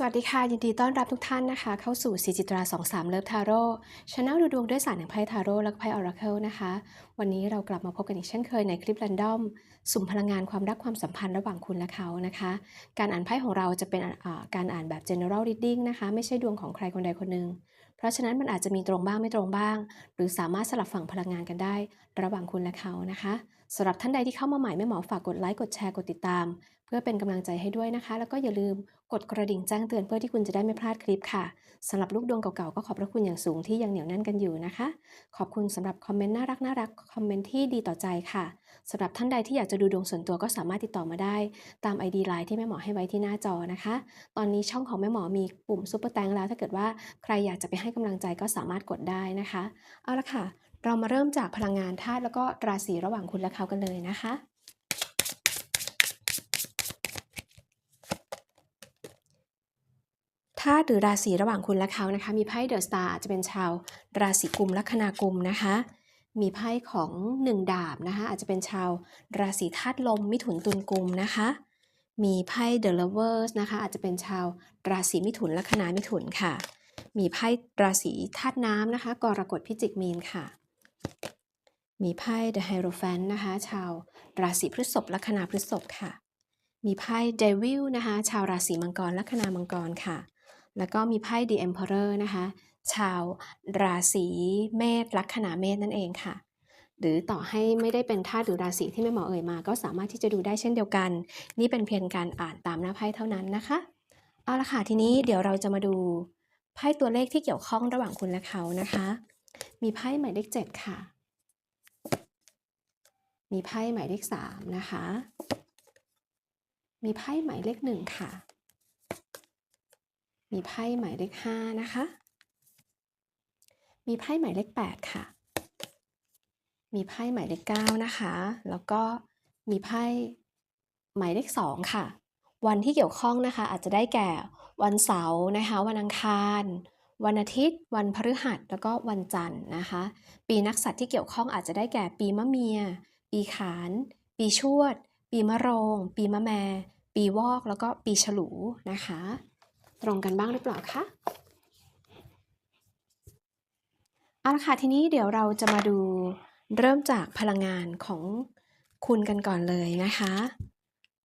สวัสดีค่ะ ยินดีต้อนรับทุกท่านนะคะ เข้าสู่สีจิตรา23เลิฟทาโร่ช anel ดูดวงด้วยศาสตร์แห่งไพ่ทาโร่และไพ่ออราเคิลนะคะ วันนี้เรากลับมาพบกันอีกเช่นเคยในคลิป r รนดอม สุ่มพลังงานความรักความสัมพันธ์ระหว่างคุณและเขานะคะ การอ่านไพ่ของเราจะเป็นการอ่านแบบ general reading นะคะ ไม่ใช่ดวงของใครคนใดคนหนึ่งเพราะฉะนั้นมันอาจจะมีตรงบ้างไม่ตรงบ้าง หรือสามารถสลับฝั่งพลังงานกันได้ ระหว่างคุณและเขานะคะ สำหรับท่านใดที่เข้ามาใหม่แม่หมอฝากกดไลค์กดแชร์กดติดตาม เพื่อเป็นกำลังใจให้ด้วยนะคะ แล้วก็อย่าลืมกดกระดิ่งแจ้งเตือนเพื่อที่คุณจะได้ไม่พลาดคลิปค่ะสำหรับลูกดวงเก่าๆก็ขอบพระคุณอย่างสูงที่ยังเหนียวแน่นกันอยู่นะคะ ขอบคุณสำหรับคอมเมนต์น่ารักน่ารักคอมเมนต์ที่ดีต่อใจค่ะสำหรับท่านใดที่อยากจะดูดวงส่วนตัวก็สามารถติดต่อมาได้ ตาม ID ไลน์ที่แม่หมอให้ไว้ที่หน้าจอนะคะ ตอนนี้ช่องของแม่หมอมีปุ่มซุปเปอร์แตงแล้ว ถ้าเกิดว่าใครอยากจะไปให้กำลังใจก็สามารถกดได้นะคะ เอาละค่ะ เรามาเริ่มจากพลังงานธาตุแล้วก็ราศีระหว่างคุณและเขากันเลยนะคะ ธาตุหรือราศีระหว่างคุณและเขานะคะ มีไพ่เดอะสตาร์อาจจะเป็นชาวราศีกุมลัคนากุมนะคะ มีไพ่ของหนึ่งดาบนะคะ อาจจะเป็นชาวราศีธาตุลมมิถุนตุลกุมนะคะ มีไพ่เดอะเลเวอร์สนะคะ อาจจะเป็นชาวราศีมิถุนลัคนามิถุนค่ะมีไพ่ราศีธาตุน้ำนะคะ กรกฎพิจิกมีนค่ะ มีไพ่ The Hierophant นะคะ ชาวราศีพฤษภลัคนาพฤษภค่ะ มีไพ่ Devil นะคะ ชาวราศีมังกรลัคนามังกรค่ะ แล้วก็มีไพ่ The Emperor นะคะ ชาวราศีเมษลัคนาเมษนั่นเองค่ะ หรือต่อให้ไม่ได้เป็นธาตุหรือราศีที่แม่หมอเอ่ยมา ก็สามารถที่จะดูได้เช่นเดียวกัน นี่เป็นเพียงการอ่านตามหน้าไพ่เท่านั้นนะคะ เอาละค่ะทีนี้เดี๋ยวเราจะมาดูไพ่ตัวเลขที่เกี่ยวข้องระหว่างคุณและเขานะคะ มีไพ่หมายเลขเจ็ดค่ะ มีไพ่หมายเลขสามนะคะ มีไพ่หมายเลขหนึ่งค่ะ มีไพ่หมายเลขห้านะคะ มีไพ่หมายเลขแปดค่ะ มีไพ่หมายเลขเก้านะคะ แล้วก็มีไพ่หมายเลขสองค่ะ วันที่เกี่ยวข้องนะคะ อาจจะได้แก่วันเสาร์นะคะ วันอังคารวันอาทิตย์ วันพฤหัส แล้วก็วันจันทร์นะคะ ปีนักสัตว์ที่เกี่ยวข้องอาจจะได้แก่ปีมะเมีย ปีขาน ปีชวด ปีมะโรง ปีมะแม ปีวอก แล้วก็ปีฉลูนะคะ ตรงกันบ้างหรือเปล่าคะ เอาละค่ะ ทีนี้เดี๋ยวเราจะมาดูเริ่มจากพลังงานของคุณกันก่อนเลยนะคะ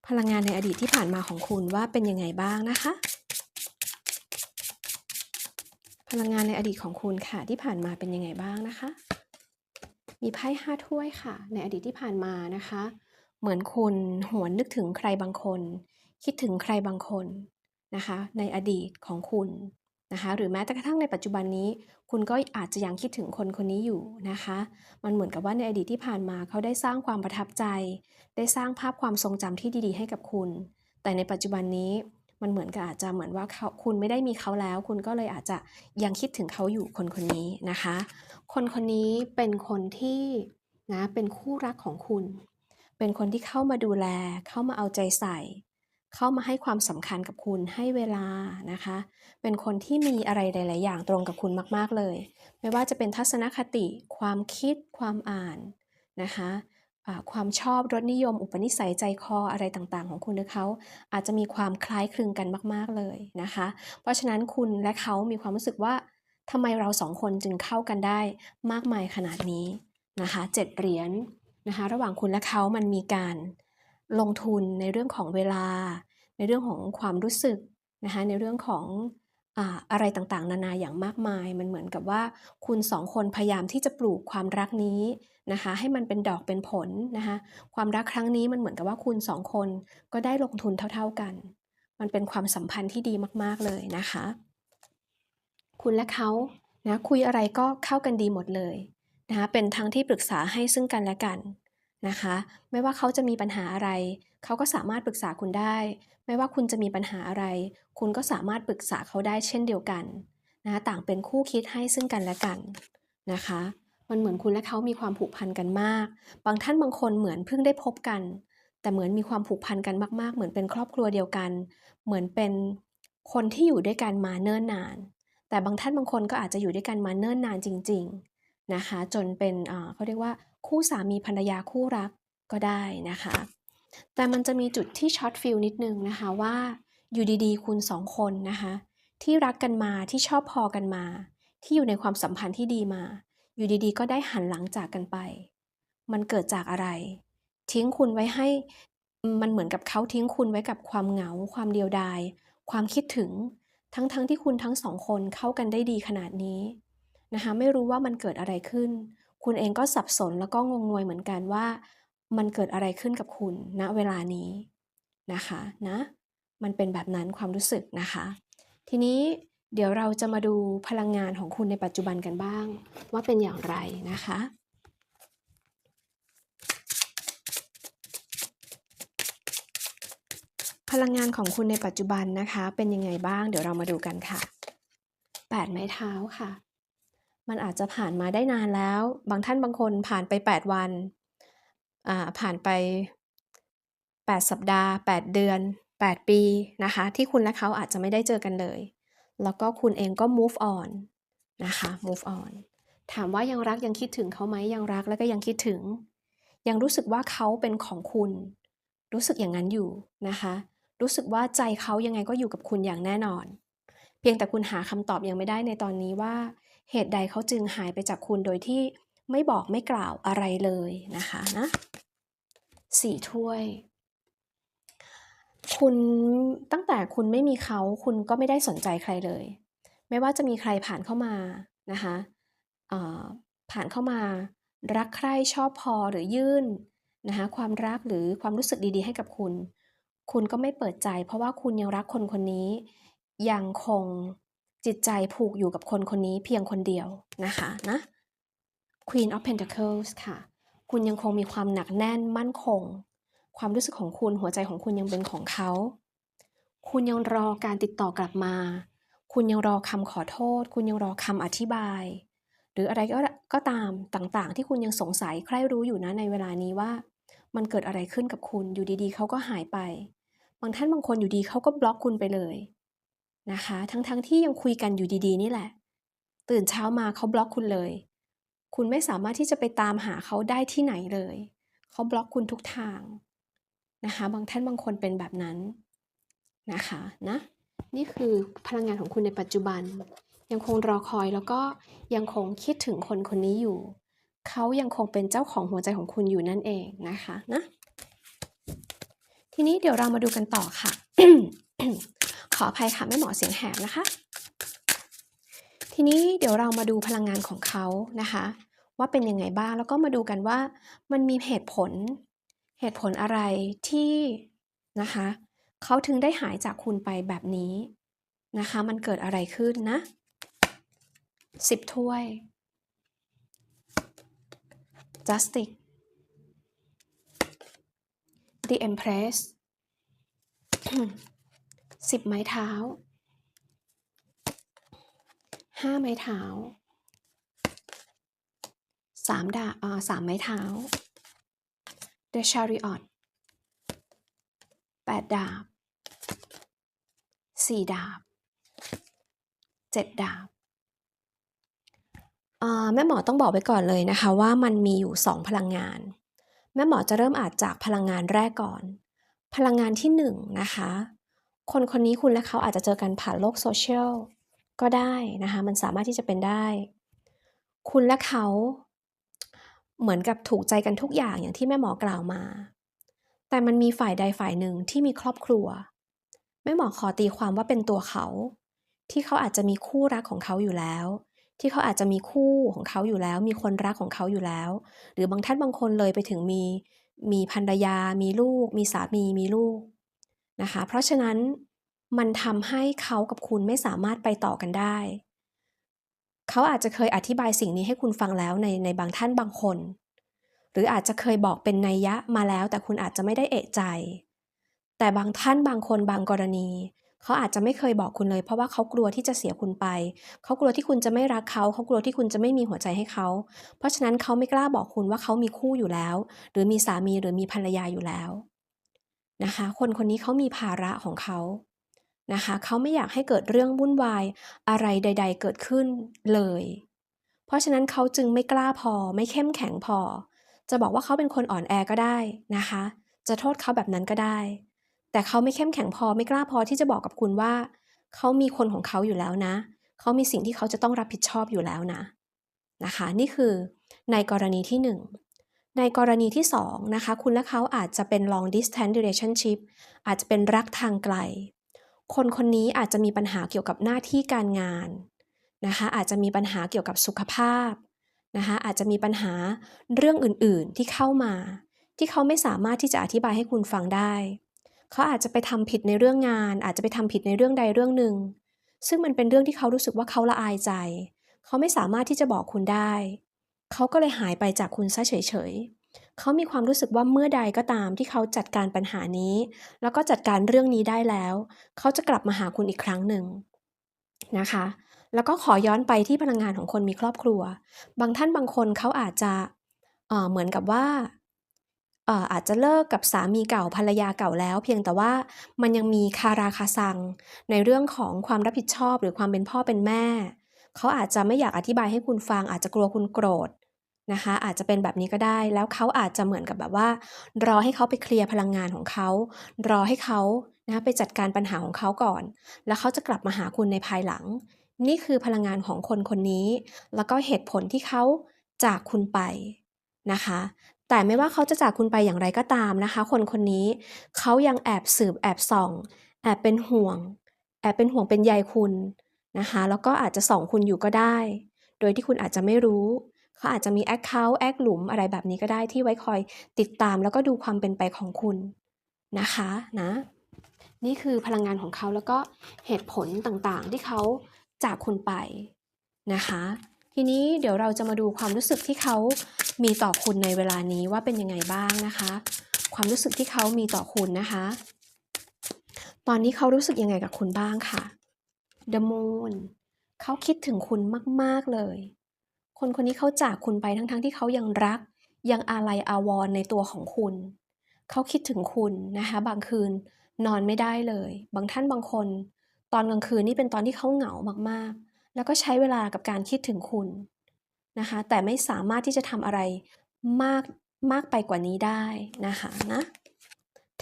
พลังงานในอดีตที่ผ่านมาของคุณว่าเป็นยังไงบ้างนะคะ พลังงานในอดีตของคุณค่ะที่ผ่านมาเป็นยังไงบ้างนะคะ มีไพ่ห้าถ้วยค่ะ ในอดีตที่ผ่านมานะคะ เหมือนคุณหวนนึกถึงใครบางคน คิดถึงใครบางคนนะคะ ในอดีตของคุณนะคะ หรือแม้แต่กระทั่งในปัจจุบันนี้ คุณก็อาจจะยังคิดถึงคนคนนี้อยู่นะคะ มันเหมือนกับว่าในอดีตที่ผ่านมาเขาได้สร้างความประทับใจ ได้สร้างภาพความทรงจำที่ดี ๆ ให้กับคุณ แต่ในปัจจุบันนี้ มันเหมือนกับอาจจะเหมือนว่าเขาคุณไม่ได้มีเขาแล้ว คุณก็เลยอาจจะยังคิดถึงเขาอยู่คนคนนี้นะคะ คนคนนี้เป็นคนที่นะเป็นคู่รักของคุณ เป็นคนที่เข้ามาดูแล เข้ามาเอาใจใส่ เข้ามาให้ความสำคัญกับคุณให้เวลานะคะ เป็นคนที่มีอะไรหลาย ๆ อย่างตรงกับคุณมาก ๆ เลย ไม่ว่าจะเป็นทัศนคติ ความคิดความอ่านนะคะ ความชอบรสนิยม อุปนิสัยใจคออะไรต่างๆ ของคุณและเขาอาจจะมีความคล้ายคลึงกันมาก ๆเลยนะคะ เพราะฉะนั้นคุณและเขามีความรู้สึกว่าทำไมเราสองคนจึงเข้ากันได้มากมายขนาดนี้นะคะเจ็ดเหรียญนะคะระหว่างคุณและเขามันมีการลงทุนในเรื่องของเวลา ในเรื่องของความรู้สึกนะคะในเรื่องของ อะไรต่างๆ นานาอย่างมากมาย มันเหมือนกับว่าคุณสองคนพยายามที่จะปลูกความรักนี้นะคะ ให้มันเป็นดอกเป็นผลนะคะ ความรักครั้งนี้มันเหมือนกับว่าคุณสองคนก็ได้ลงทุนเท่า ๆกัน มันเป็นความสัมพันธ์ที่ดีมากๆเลยนะคะ คุณและเขานะคุยอะไรก็เข้ากันดีหมดเลยนะคะ เป็นทั้งที่ปรึกษาให้ซึ่งกันและกันนะคะ ไม่ว่าเขาจะมีปัญหาอะไร เขาก็สามารถปรึกษาคุณได้ ไม่ว่าคุณจะมีปัญหาอะไร คุณก็สามารถปรึกษาเขาได้เช่นเดียวกันนะคะต่างเป็นคู่คิดให้ซึ่งกันและกันนะคะ มันเหมือนคุณและเขามีความผูกพันกันมาก บางท่านบางคนเหมือนเพิ่งได้พบกัน แต่เหมือนมีความผูกพันกันมากๆ เหมือนเป็นครอบครัวเดียวกัน เหมือนเป็นคนที่อยู่ด้วยกันมาเนิ่นนาน แต่บางท่านบางคนก็อาจจะอยู่ด้วยกันมาเนิ่นนานจริง ๆนะคะ จนเป็นเขาเรียกว่าคู่สามีภรรยาคู่รักก็ได้นะคะ แต่มันจะมีจุดที่ช็อตฟิลนิดนึงนะคะว่าอยู่ดีๆ คุณสองคนนะคะที่รักกันมาที่ชอบพอกันมา ที่อยู่ในความสัมพันธ์ที่ดีมา อยู่ดีๆ ก็ได้หันหลังจากกันไป มันเกิดจากอะไร ทิ้งคุณไว้ให้มันเหมือนกับเขาทิ้งคุณไว้กับความเหงา ความเดียวดาย ความคิดถึง ทั้งๆทที่คุณทั้งสองคนเข้ากันได้ดีขนาดนี้นะคะไม่รู้ว่ามันเกิดอะไรขึ้น คุณเองก็สับสนแล้วก็งงงวยเหมือนกันว่า มันเกิดอะไรขึ้นกับคุณณเวลานี้นะคะนะมันเป็นแบบนั้นความรู้สึกนะคะ ทีนี้เดี๋ยวเราจะมาดูพลังงานของคุณในปัจจุบันกันบ้าง ว่าเป็นอย่างไรนะคะพลังงานของคุณในปัจจุบันนะคะ เป็นยังไงบ้างเดี๋ยวเรามาดูกันค่ะ 8 ไม้เท้าค่ะ มันอาจจะผ่านมาได้นานแล้ว บางท่านบางคนผ่านไป 8 วัน ผ่านไป 8 สัปดาห์ 8 เดือน 8 ปีนะคะ ที่คุณและเขาอาจจะไม่ได้เจอกันเลย แล้วก็คุณเองก็ move on นะคะ move on ถามว่ายังรักยังคิดถึงเขาไหมยังรักแล้วก็ยังคิดถึง ยังรู้สึกว่าเขาเป็นของคุณ รู้สึกอย่างนั้นอยู่นะคะ รู้สึกว่าใจเขายังไงก็อยู่กับคุณอย่างแน่นอน เพียงแต่คุณหาคำตอบยังไม่ได้ในตอนนี้ว่า เหตุใดเขาจึงหายไปจากคุณโดยที่ ไม่บอกไม่กล่าวอะไรเลยนะคะนะสี่ถ้วย คุณตั้งแต่คุณไม่มีเขาคุณก็ไม่ได้สนใจใครเลย ไม่ว่าจะมีใครผ่านเข้ามานะคะผ่านเข้ามารักใคร่ชอบพอหรือยื่นนะคะความรักหรือความรู้สึกดีๆ ให้กับคุณ คุณก็ไม่เปิดใจ เพราะว่าคุณยังรักคนคนนี้ ยังคงจิตใจผูกอยู่กับคนคนนี้เพียงคนเดียวนะคะนะ Queen of Pentacles ค่ะ คุณยังคงมีความหนักแน่นมั่นคง ความรู้สึกของคุณหัวใจของคุณยังเป็นของเขา คุณยังรอการติดต่อกลับมา คุณยังรอคำขอโทษ คุณยังรอคำอธิบาย หรืออะไรก็ก็ตามต่างๆ ที่คุณยังสงสัยใครรู้อยู่นะในเวลานี้ว่า มันเกิดอะไรขึ้นกับคุณอยู่ดีๆเขาก็หายไป บางท่านบางคนอยู่ดีเขาก็บล็อกคุณไปเลยนะคะ ทั้งๆทที่ยังคุยกันอยู่ดีๆ นี่แหละ ตื่นเช้ามาเขาบล็อกคุณเลย คุณไม่สามารถที่จะไปตามหาเขาได้ที่ไหนเลย เขาบล็อกคุณทุกทางนะคะบางท่านบางคนเป็นแบบนั้นนะคะนะนี่คือพลังงานของคุณในปัจจุบัน ยังคงรอคอยแล้วก็ยังคงคิดถึงคนคนนี้อยู่ เขายังคงเป็นเจ้าของหัวใจของคุณอยู่นั่นเองนะคะนะทีนี้เดี๋ยวเรามาดูกันต่อค่ะ ขออภัยค่ะไม่หมอเสียงแหบนะคะ ทีนี้เดี๋ยวเรามาดูพลังงานของเขานะคะ ว่าเป็นยังไงบ้างแล้วก็มาดูกันว่ามันมีเหตุผล เหตุผลอะไรที่นะคะเขาถึงได้หายจากคุณไปแบบนี้นะคะ มันเกิดอะไรขึ้นนะสิบถ้วย Justice The Empress สิบไม้เท้า ห้าไม้เท้าสามดาอ่าสามไม้เท้า The Chariot แปดดาบสี่ดาบเจ็ดดาบแม่หมอต้องบอกไว้ก่อนเลยนะคะว่ามันมีอยู่สองพลังงาน แม่หมอจะเริ่มอาจจากพลังงานแรกก่อน พลังงานที่หนึ่งนะคะ คนคนนี้คุณและเขาอาจจะเจอกันผ่านโลกโซเชียล ก็ได้นะคะ มันสามารถที่จะเป็นได้ คุณและเขาเหมือนกับถูกใจกันทุกอย่างอย่างที่แม่หมอกล่าวมา แต่มันมีฝ่ายใดฝ่ายหนึ่งที่มีครอบครัว แม่หมอขอตีความว่าเป็นตัวเขา ที่เขาอาจจะมีคู่รักของเขาอยู่แล้ว ที่เขาอาจจะมีคู่ของเขาอยู่แล้ว มีคนรักของเขาอยู่แล้ว หรือบางท่านบางคนเลยไปถึงมีมีภรรยา มีลูก มีสามี มีลูกนะคะ เพราะฉะนั้น มันทำให้เขากับคุณไม่สามารถไปต่อกันได้ เขาอาจจะเคยอธิบายสิ่งนี้ให้คุณฟังแล้วในในบางท่านบางคน หรืออาจจะเคยบอกเป็นนัยยะมาแล้ว แต่คุณอาจจะไม่ได้เอะใจ แต่บางท่านบางคนบางกรณี เขาอาจจะไม่เคยบอกคุณเลย เพราะว่าเขากลัวที่จะเสียคุณไป เขากลัวที่คุณจะไม่รักเขา เขากลัวที่คุณจะไม่มีหัวใจให้เขา เพราะฉะนั้นเขาไม่กล้าบอกคุณว่าเขามีคู่อยู่แล้ว หรือมีสามีหรือมีภรรยาอยู่แล้วนะคะ คนคนนี้เขามีภาระของเขา นะคะ เขาไม่อยากให้เกิดเรื่องวุ่นวายอะไรใด ๆ เกิดขึ้นเลย เพราะฉะนั้นเขาจึงไม่กล้าพอ ไม่เข้มแข็งพอ จะบอกว่าเขาเป็นคนอ่อนแอก็ได้นะคะ จะโทษเขาแบบนั้นก็ได้ แต่เขาไม่เข้มแข็งพอ ไม่กล้าพอที่จะบอกกับคุณว่า เขามีคนของเขาอยู่แล้วนะ เขามีสิ่งที่เขาจะต้องรับผิดชอบอยู่แล้วนะ นะคะ นี่คือในกรณีที่หนึ่งในกรณีที่สองนะคะคุณและเขาอาจจะเป็น long distance relationship อาจจะเป็นรักทางไกล คนคนนี้อาจจะมีปัญหาเกี่ยวกับหน้าที่การงานนะคะอาจจะมีปัญหาเกี่ยวกับสุขภาพนะคะอาจจะมีปัญหาเรื่องอื่นๆที่เข้ามา ที่เขาไม่สามารถที่จะอธิบายให้คุณฟังได้ เขาอาจจะไปทำผิดในเรื่องงาน อาจจะไปทำผิดในเรื่องใดเรื่องหนึ่ง ซึ่งมันเป็นเรื่องที่เขารู้สึกว่าเขาละอายใจ เขาไม่สามารถที่จะบอกคุณได้ เขาก็เลยหายไปจากคุณซะเฉยๆ เขามีความรู้สึกว่าเมื่อใดก็ตามที่เขาจัดการปัญหานี้ แล้วก็จัดการเรื่องนี้ได้แล้ว เขาจะกลับมาหาคุณอีกครั้งหนึ่งนะคะ แล้วก็ขอย้อนไปที่พลังงานของคนมีครอบครัว บางท่านบางคนเขาอาจจะเเหมือนกับว่าอ่ออาจจะเลิกกับสามีเก่าภรรยาเก่าแล้ว เพียงแต่ว่ามันยังมีคาราคาซัง ในเรื่องของความรับผิดชอบหรือความเป็นพ่อเป็นแม่ เขาอาจจะไม่อยากอธิบายให้คุณฟัง อาจจะกลัวคุณโกรธ นะคะ อาจจะเป็นแบบนี้ก็ได้ แล้วเขาอาจจะเหมือนกับแบบว่า รอให้เขาไปเคลียร์พลังงานของเขา รอให้เขานะไปจัดการปัญหาของเขาก่อน แล้วเขาจะกลับมาหาคุณในภายหลัง นี่คือพลังงานของคนคนนี้ แล้วก็เหตุผลที่เขาจากคุณไปนะคะ แต่ไม่ว่าเขาจะจากคุณไปอย่างไรก็ตามนะคะ คนคนนี้เขายังแอบสืบแอบส่อง แอบเป็นห่วง แอบเป็นห่วงเป็นใยคุณนะคะ แล้วก็อาจจะส่องคุณอยู่ก็ได้ โดยที่คุณอาจจะไม่รู้ เขาอาจจะมีแอคเคาท์แอคหลุมอะไรแบบนี้ก็ได้ที่ไว้คอยติดตามแล้วก็ดูความเป็นไปของคุณนะคะนะนี่คือพลังงานของเขาแล้วก็เหตุผลต่างๆ ที่เขาจากคุณไปนะคะ ทีนี้เดี๋ยวเราจะมาดูความรู้สึกที่เขามีต่อคุณในเวลานี้ว่าเป็นยังไงบ้างนะคะ ความรู้สึกที่เขามีต่อคุณนะคะ ตอนนี้เขารู้สึกยังไงกับคุณบ้างค่ะ The Moon เขาคิดถึงคุณมาก ๆ เลย คนคนนี้เขาจากคุณไปทั้งๆทที่เขายังรัก ยังอาลัยอาวรณ์ในตัวของคุณ เขาคิดถึงคุณนะคะบางคืนนอนไม่ได้เลย บางท่านบางคน ตอนกลางคืนนี่เป็นตอนที่เขาเหงามากๆ แล้วก็ใช้เวลากับการคิดถึงคุณนะคะแต่ไม่สามารถที่จะทำอะไรมากมากไปกว่านี้ได้นะคะนะ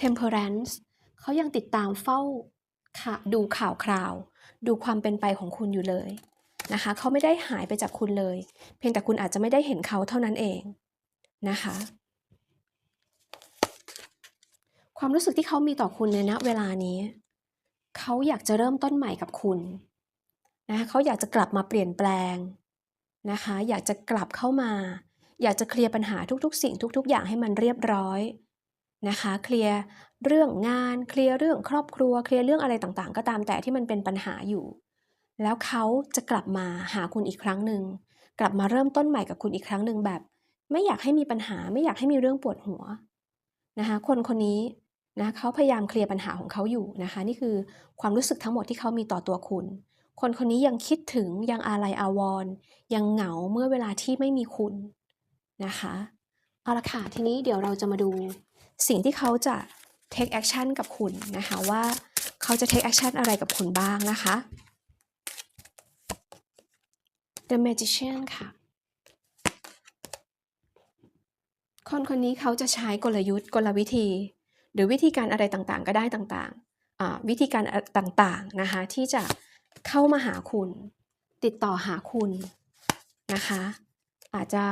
Temperance เขายังติดตามเฝ้าดูข่าวคราว ดูความเป็นไปของคุณอยู่เลย นะคะเขาไม่ได้หายไปจากคุณเลย เพียงแต่คุณอาจจะไม่ได้เห็นเขาเท่านั้นเองนะคะ ความรู้สึกที่เขามีต่อคุณในณเวลานี้เขาอยากจะเริ่มต้นใหม่กับคุณนะะเขาอยากจะกลับมาเปลี่ยนแปลงนะคะ อยากจะกลับเข้ามา อยากจะเคลียร์ปัญหาทุกๆ สิ่งทุก ๆ อย่างให้มันเรียบร้อยนะคะ เคลียร์เรื่องงาน เคลียร์เรื่องครอบครัว เคลียร์เรื่องอะไรต่างๆ ก็ตามแต่ที่มันเป็นปัญหาอยู่ แล้วเขาจะกลับมาหาคุณอีกครั้งหนึ่ง กลับมาเริ่มต้นใหม่กับคุณอีกครั้งหนึ่งแบบ ไม่อยากให้มีปัญหา ไม่อยากให้มีเรื่องปวดหัวนะคะคนคนนี้นะเขาพยายามเคลียร์ปัญหาของเขาอยู่นะคะ นี่คือความรู้สึกทั้งหมดที่เขามีต่อตัวคุณ คนคนนี้ยังคิดถึงยังอาลัยอาวรณ์ยังเหงาเมื่อเวลาที่ไม่มีคุณนะคะเอาละค่ะทีนี้เดี๋ยวเราจะมาดูสิ่งที่เขาจะ take action กับคุณนะคะว่าเขาจะ take action อะไรกับคุณบ้างนะคะ The Magician ค่ะ คนคนนี้เขาจะใช้กลยุทธ์กลวิธี หรือวิธีการอะไรต่างๆ ก็ได้ต่างๆ วิธีการต่างๆนะคะที่จะเข้ามาหาคุณ ติดต่อหาคุณนะคะ อาจจะ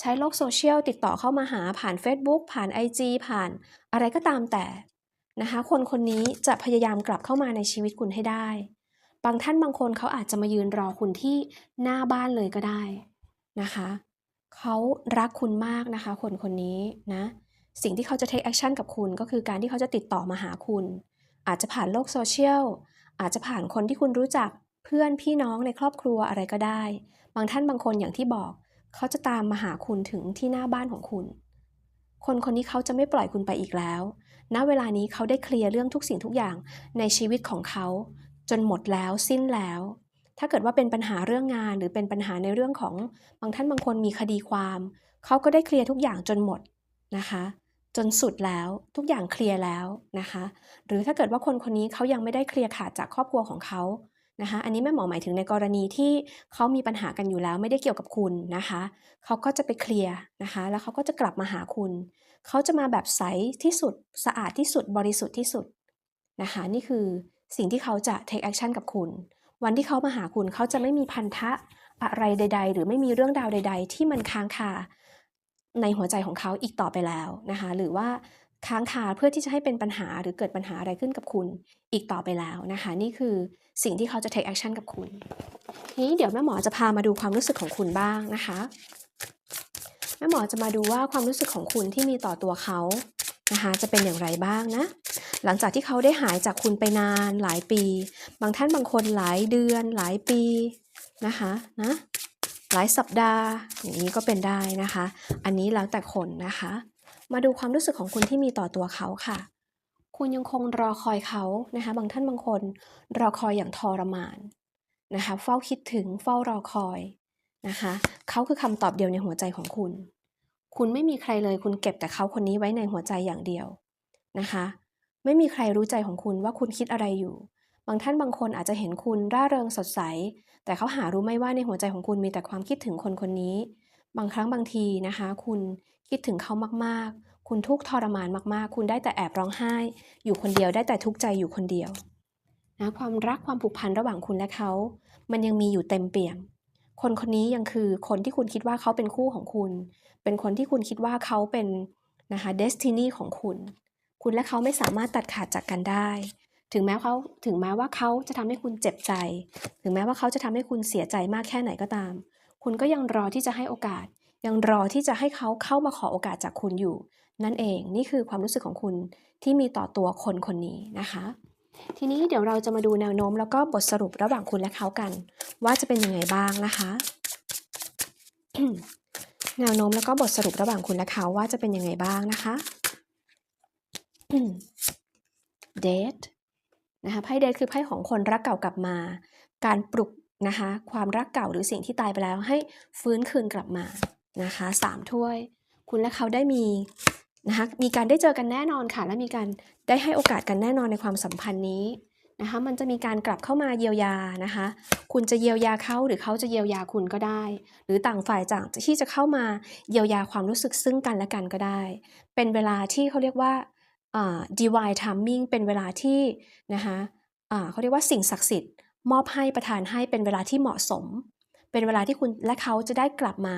ใช้โลกโซเชียลติดต่อเข้ามาหาผ่าน Facebook ผ่าน IG ผ่านอะไรก็ตามแต่นะคะ คนคนนี้จะพยายามกลับเข้ามาในชีวิตคุณให้ได้ บางท่านบางคนเขาอาจจะมายืนรอคุณที่หน้าบ้านเลยก็ได้นะคะเขารักคุณมากนะคะ คนคนนี้นะ สิ่งที่เขาจะ take action กับคุณก็คือการที่เขาจะติดต่อมาหาคุณ อาจจะผ่านโลกโซเชียลอาจจะผ่านคนที่คุณรู้จักเพื่อนพี่น้องในครอบครัวอะไรก็ได้ บางท่านบางคนอย่างที่บอก เขาจะตามมาหาคุณถึงที่หน้าบ้านของคุณ คนคนนี้เขาจะไม่ปล่อยคุณไปอีกแล้วณเวลานี้เขาได้เคลียร์เรื่องทุกสิ่งทุกอย่างในชีวิตของเขา จนหมดแล้วสิ้นแล้ว ถ้าเกิดว่าเป็นปัญหาเรื่องงานหรือเป็นปัญหาในเรื่องของบางท่านบางคนมีคดีความเขาก็ได้เคลียร์ทุกอย่างจนหมดนะคะจนสุดแล้วทุกอย่างเคลียร์แล้วนะคะ หรือถ้าเกิดว่าคนคนนี้เขายังไม่ได้เคลียร์ขาดจากครอบครัวของเขานะคะอันนี้แม่หมอหมายถึงในกรณีที่เขามีปัญหากันอยู่แล้วไม่ได้เกี่ยวกับคุณนะคะเขาก็จะไปเคลียร์นะคะ แล้วเขาก็จะกลับมาหาคุณ เขาจะมาแบบใสที่สุดสะอาดที่สุดบริสุทธิ์ที่สุดนะคะ นี่คือ สิ่งที่เขาจะ take action กับคุณ วันที่เขามาหาคุณเขาจะไม่มีพันธะอะไรใด ๆ หรือไม่มีเรื่องราวใด ๆ ที่มันค้างคาในหัวใจของเขาอีกต่อไปแล้วนะคะ หรือว่าค้างคาเพื่อที่จะให้เป็นปัญหาหรือเกิดปัญหาอะไรขึ้นกับคุณอีกต่อไปแล้วนะคะ นี่คือสิ่งที่เขาจะ take action กับคุณทีนี้เดี๋ยวแม่หมอจะพามาดูความรู้สึกของคุณบ้างนะคะแม่หมอจะมาดูว่าความรู้สึกของคุณที่มีต่อตัวเขา นะคะจะเป็นอย่างไรบ้างนะ หลังจากที่เขาได้หายจากคุณไปนานหลายปี บางท่านบางคนหลายเดือนหลายปีนะคะนะหลายสัปดาห์อย่างนี้ก็เป็นได้นะคะ อันนี้แล้วแต่คนนะคะ มาดูความรู้สึกของคุณที่มีต่อตัวเขาค่ะ คุณยังคงรอคอยเขานะคะ บางท่านบางคนรอคอยอย่างทรมานนะคะ เฝ้าคิดถึงเฝ้ารอคอยนะคะ เขาคือคำตอบเดียวในหัวใจของคุณ คุณไม่มีใครเลย คุณเก็บแต่เขาคนนี้ไว้ในหัวใจอย่างเดียวนะคะ ไม่มีใครรู้ใจของคุณว่าคุณคิดอะไรอยู่ บางท่านบางคนอาจจะเห็นคุณร่าเริงสดใส แต่เขาหารู้ไม่ว่าในหัวใจของคุณมีแต่ความคิดถึงคนคนนี้ บางครั้งบางทีนะคะ คุณคิดถึงเขามากๆ คุณทุกข์ทรมานมากๆ คุณได้แต่แอบร้องไห้ อยู่คนเดียวได้แต่ทุกข์ใจอยู่คนเดียวนะความรักความผูกพันระหว่างคุณและเขา มันยังมีอยู่เต็มเปี่ยม คนคนนี้ยังคือคนที่คุณคิดว่าเขาเป็นคู่ของคุณ เป็นคนที่คุณคิดว่าเขาเป็นนะคะเดสตินีของคุณ คุณและเขาไม่สามารถตัดขาดจากกันได้ ถึงแม้เขาถึงแม้ว่าเขาจะทำให้คุณเจ็บใจ ถึงแม้ว่าเขาจะทำให้คุณเสียใจมากแค่ไหนก็ตาม คุณก็ยังรอที่จะให้โอกาส ยังรอที่จะให้เขาเข้ามาขอโอกาสจากคุณอยู่ นั่นเองนี่คือความรู้สึกของคุณที่มีต่อตัวคนคนนี้นะคะ ทีนี้เดี๋ยวเราจะมาดูแนวโน้มแล้วก็บทสรุประหว่างคุณและเขากัน ว่าจะเป็นยังไงบ้างนะคะ แนวโน้มแล้วก็บทสรุประหว่างคุณและเขาว่าจะเป็นยังไงบ้างนะคะ เดทนะคะไพ่เดทคือไพ่ของคนรักเก่ากลับมา การปลุกนะคะความรักเก่าหรือสิ่งที่ตายไปแล้วให้ฟื้นคืนกลับมานะคะสามถ้วย คุณและเขาได้มี นะคะมีการได้เจอกันแน่นอนค่ะ และมีการได้ให้โอกาสกันแน่นอนในความสัมพันธ์นี้นะคะมันจะมีการกลับเข้ามาเยียวยานะคะ คุณจะเยียวยาเขาหรือเขาจะเยียวยาคุณก็ได้ หรือต่างฝ่ายต่างที่จะเข้ามาเยียวยาความรู้สึกซึ่งกันและกันก็ได้ เป็นเวลาที่เขาเรียกว่า divine timing เป็นเวลาที่นะคะเขาเรียกว่าสิ่งศักดิ์สิทธิ์มอบให้ประทานให้เป็นเวลาที่เหมาะสม เป็นเวลาที่คุณและเขาจะได้กลับมา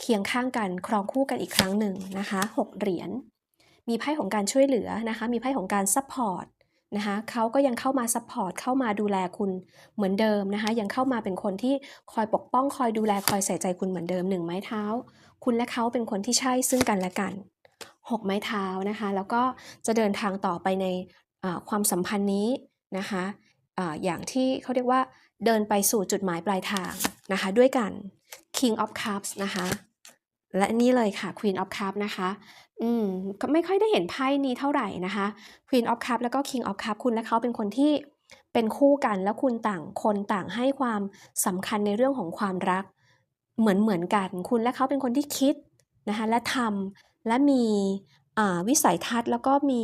เคียงข้างกันครองคู่กันอีกครั้งหนึ่งนะคะหกเหรียญมีไพ่ของการช่วยเหลือนะคะมีไพ่ของการซัพพอร์ตนะคะเขาก็ยังเข้ามาซัพพอร์ตเข้ามาดูแลคุณเหมือนเดิมนะคะยังเข้ามาเป็นคนที่คอยปกป้องคอยดูแลคอยใส่ใจคุณเหมือนเดิมหนึ่งไม้เท้า คุณและเขาเป็นคนที่ใช่ซึ่งกันและกัน6ไม้เท้านะคะแล้วก็จะเดินทางต่อไปในความสัมพันธ์นี้นะคะออย่างที่เขาเรียกว่าเดินไปสู่จุดหมายปลายทางนะคะด้วยกัน King of Cups นะคะ และนี่เลยค่ะ Queen of Cups นะคะ อืมไม่ค่อยได้เห็นไพ่นี้เท่าไหร่นะคะ Queen of Cups แล้วก็ King of Cups คุณและเขาเป็นคนที่เป็นคู่กันแล้วคุณต่างคนต่างให้ความสำคัญในเรื่องของความรัก เหมือนเหมือนกัน คุณและเขาเป็นคนที่คิดนะคะและทำและมีวิสัยทัศน์แล้วก็มี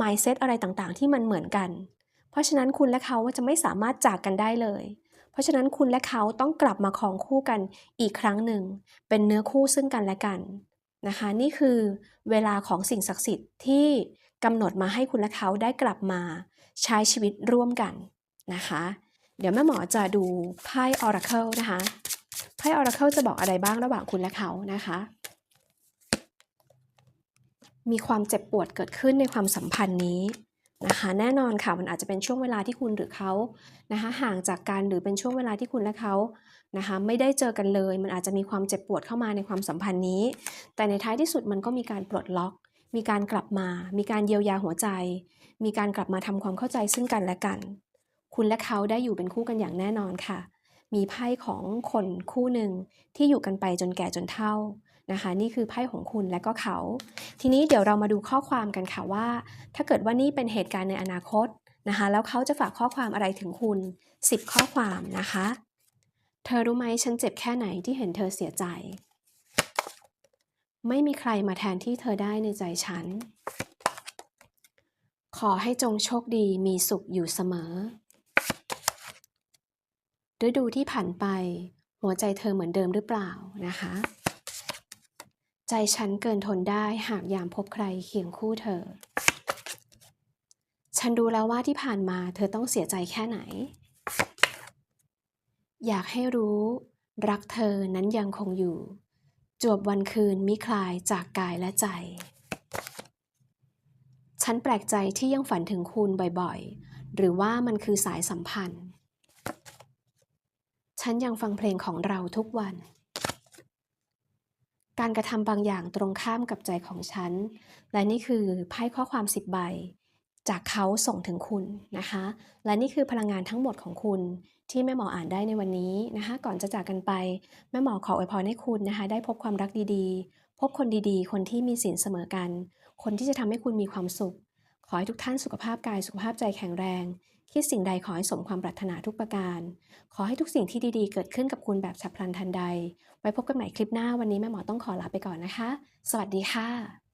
mindset อะไรต่างๆ ที่มันเหมือนกัน เพราะฉะนั้นคุณและเขาจะไม่สามารถจากกันได้เลย เพราะฉะนั้นคุณและเขาต้องกลับมาครองคู่กันอีกครั้งหนึ่ง เป็นเนื้อคู่ซึ่งกันและกันนะคะ นี่คือเวลาของสิ่งศักดิ์สิทธิ์ที่กำหนดมาให้คุณและเขาได้กลับมาใช้ชีวิตร่วมกันนะคะ เดี๋ยวแม่หมอจะดูไพ่ Oracle นะคะไพ่ Oracle จะบอกอะไรบ้างระหว่างคุณและเขานะคะ มีความเจ็บปวดเกิดขึ้นในความสัมพันธ์นี้ นะคะแน่นอนค่ะมันอาจจะเป็นช่วงเวลาที่คุณหรือเขานะคะห่างจากกันหรือเป็นช่วงเวลาที่คุณและเขานะคะไม่ได้เจอกันเลย มันอาจจะมีความเจ็บปวดเข้ามาในความสัมพันธ์นี้ แต่ในท้ายที่สุดมันก็มีการปลดล็อก มีการกลับมา มีการเยียวยาหัวใจ มีการกลับมาทำความเข้าใจซึ่งกันและกัน คุณและเขาได้อยู่เป็นคู่กันอย่างแน่นอนค่ะ มีไพ่ของคนคู่หนึ่งที่อยู่กันไปจนแก่จนเฒ่า นะคะ นี่คือไพ่ของคุณและก็เขา ทีนี้เดี๋ยวเรามาดูข้อความกันค่ะว่า ถ้าเกิดว่านี่เป็นเหตุการณ์ในอนาคตนะคะ แล้วเขาจะฝากข้อความอะไรถึงคุณ 10 ข้อความนะคะ เธอรู้ไหมฉันเจ็บแค่ไหนที่เห็นเธอเสียใจ ไม่มีใครมาแทนที่เธอได้ในใจฉัน ขอให้จงโชคดีมีสุขอยู่เสมอฤดูที่ผ่านไป หัวใจเธอเหมือนเดิมหรือเปล่านะคะ ใจฉันเกินทนได้หากยามพบใครเคียงคู่เธอ ฉันรู้แล้วว่าที่ผ่านมาเธอต้องเสียใจแค่ไหน อยากให้รู้ รักเธอนั้นยังคงอยู่ จวบวันคืนมิคลายจากกายและใจ ฉันแปลกใจที่ยังฝันถึงคุณบ่อยๆ หรือว่ามันคือสายสัมพันธ์ ฉันยังฟังเพลงของเราทุกวัน การกระทำบางอย่างตรงข้ามกับใจของฉัน และนี่คือไพ่ข้อความสิบใบ จากเขาส่งถึงคุณนะคะ และนี่คือพลังงานทั้งหมดของคุณที่แม่หมออ่านได้ในวันนี้นะคะ ก่อนจะจากกันไป แม่หมอขออวยพรให้คุณนะคะ ได้พบความรักดีๆ พบคนดีๆ คนที่มีศีลเสมอกัน คนที่จะทำให้คุณมีความสุข ขอให้ทุกท่านสุขภาพกายสุขภาพใจแข็งแรง คิดสิ่งใดขอให้สมความปรารถนาทุกประการ ขอให้ทุกสิ่งที่ดีๆ เกิดขึ้นกับคุณแบบฉับพลันทันใด ไว้พบกันใหม่คลิปหน้าวันนี้แม่หมอต้องขอลาไปก่อนนะคะ สวัสดีค่ะ